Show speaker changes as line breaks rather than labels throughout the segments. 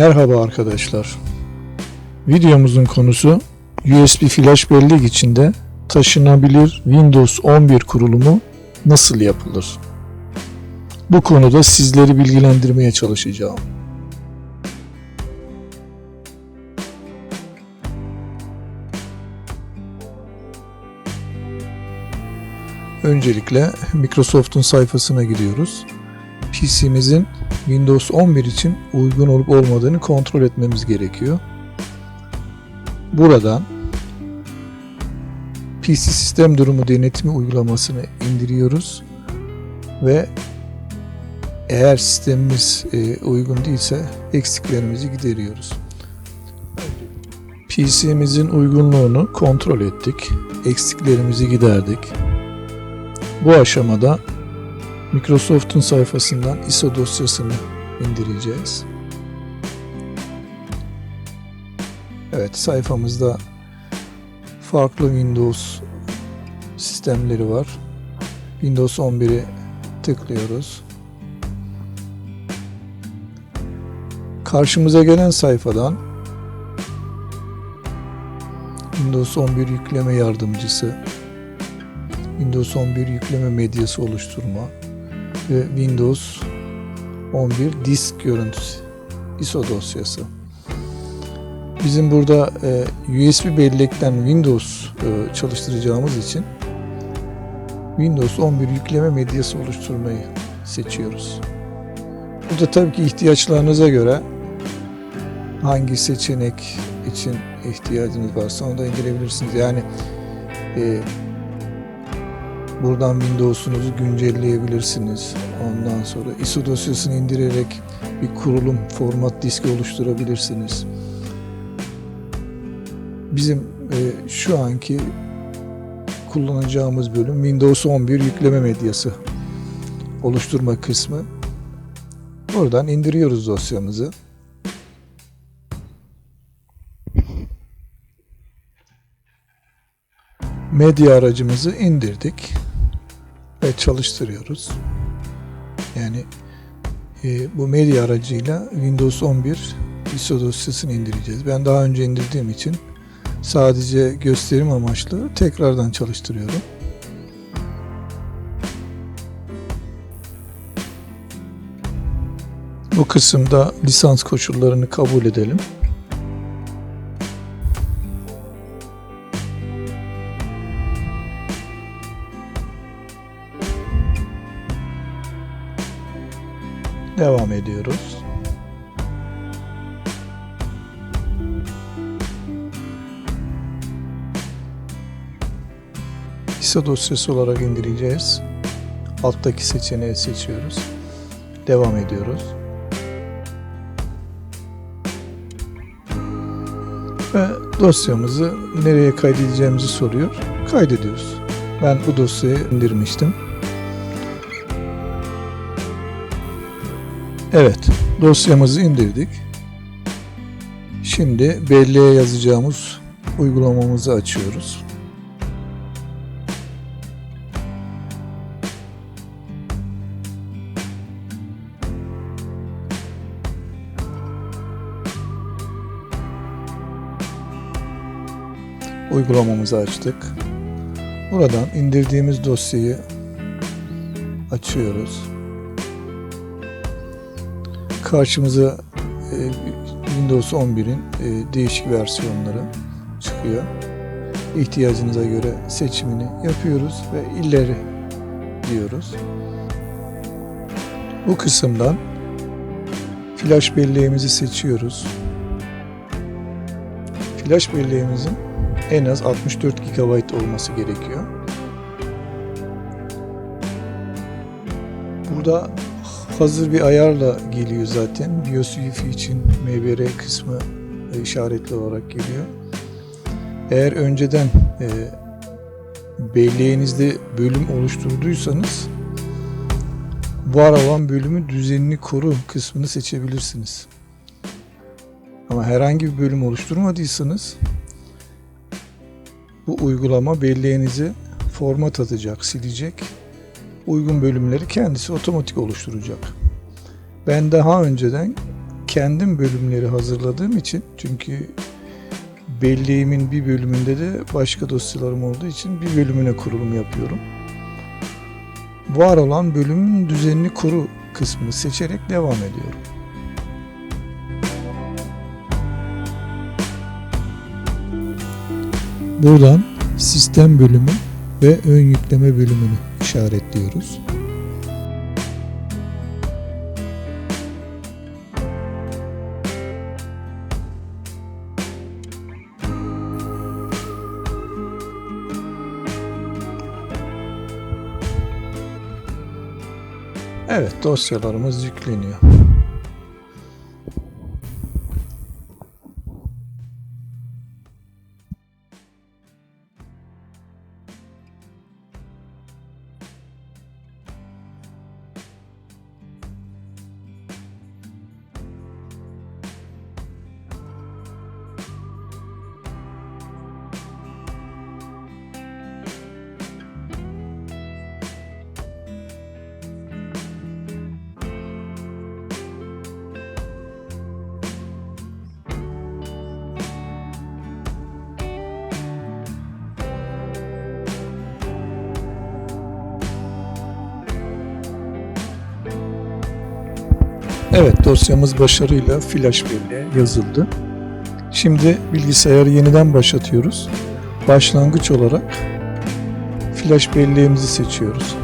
Merhaba arkadaşlar. Videomuzun konusu USB flash bellek içinde taşınabilir Windows 11 kurulumu nasıl yapılır? Bu konuda sizleri bilgilendirmeye çalışacağım. Öncelikle Microsoft'un sayfasına gidiyoruz. PC'mizin Windows 11 için uygun olup olmadığını kontrol etmemiz gerekiyor. Buradan PC sistem durumu denetimi uygulamasını indiriyoruz ve eğer sistemimiz e, uygun değilse eksiklerimizi gideriyoruz. PC'mizin uygunluğunu kontrol ettik. Eksiklerimizi giderdik. Bu aşamada Microsoft'un sayfasından ISO dosyasını indireceğiz. Evet sayfamızda farklı Windows sistemleri var. Windows 11'i tıklıyoruz. Karşımıza gelen sayfadan Windows 11 yükleme yardımcısı, Windows 11 yükleme medyası oluşturma, ve Windows 11 disk görüntüsü ISO dosyası. Bizim burada e, USB bellekten Windows e, çalıştıracağımız için Windows 11 yükleme medyası oluşturmayı seçiyoruz. Burada tabii ki ihtiyaçlarınıza göre hangi seçenek için ihtiyacınız varsa onu da indirebilirsiniz. Yani e, Buradan Windows'unuzu güncelleyebilirsiniz. Ondan sonra ISO dosyasını indirerek bir kurulum format diski oluşturabilirsiniz. Bizim e, şu anki kullanacağımız bölüm Windows 11 yükleme medyası oluşturma kısmı. Buradan indiriyoruz dosyamızı. Medya aracımızı indirdik ve çalıştırıyoruz. Yani e, bu medya aracıyla Windows 11 ISO dosyasını indireceğiz. Ben daha önce indirdiğim için sadece gösterim amaçlı tekrardan çalıştırıyorum. Bu kısımda lisans koşullarını kabul edelim. Devam ediyoruz. ISO dosyası olarak indireceğiz. Alttaki seçeneği seçiyoruz. Devam ediyoruz. Ve dosyamızı nereye kaydedeceğimizi soruyor. Kaydediyoruz. Ben bu dosyayı indirmiştim. Evet, dosyamızı indirdik. Şimdi belleğe yazacağımız uygulamamızı açıyoruz. Uygulamamızı açtık. Buradan indirdiğimiz dosyayı açıyoruz karşımıza e, Windows 11'in e, değişik versiyonları çıkıyor. İhtiyacınıza göre seçimini yapıyoruz ve ileri diyoruz. Bu kısımdan flash belleğimizi seçiyoruz. Flash belleğimizin en az 64 GB olması gerekiyor. Burada hazır bir ayarla geliyor zaten. BIOS UEFI için MBR kısmı işaretli olarak geliyor. Eğer önceden e, belleğinizde bölüm oluşturduysanız var olan bölümü düzenini koru kısmını seçebilirsiniz. Ama herhangi bir bölüm oluşturmadıysanız bu uygulama belleğinizi format atacak, silecek uygun bölümleri kendisi otomatik oluşturacak. Ben daha önceden kendim bölümleri hazırladığım için çünkü belleğimin bir bölümünde de başka dosyalarım olduğu için bir bölümüne kurulum yapıyorum. Var olan bölümün düzenini koru kısmını seçerek devam ediyorum. Buradan sistem bölümü ve ön yükleme bölümünü işaretliyoruz. Evet dosyalarımız yükleniyor. Evet dosyamız başarıyla flash belleğe yazıldı. Şimdi bilgisayarı yeniden başlatıyoruz. Başlangıç olarak flash belleğimizi seçiyoruz.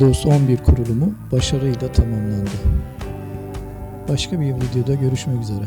Windows 11 kurulumu başarıyla tamamlandı. Başka bir videoda görüşmek üzere.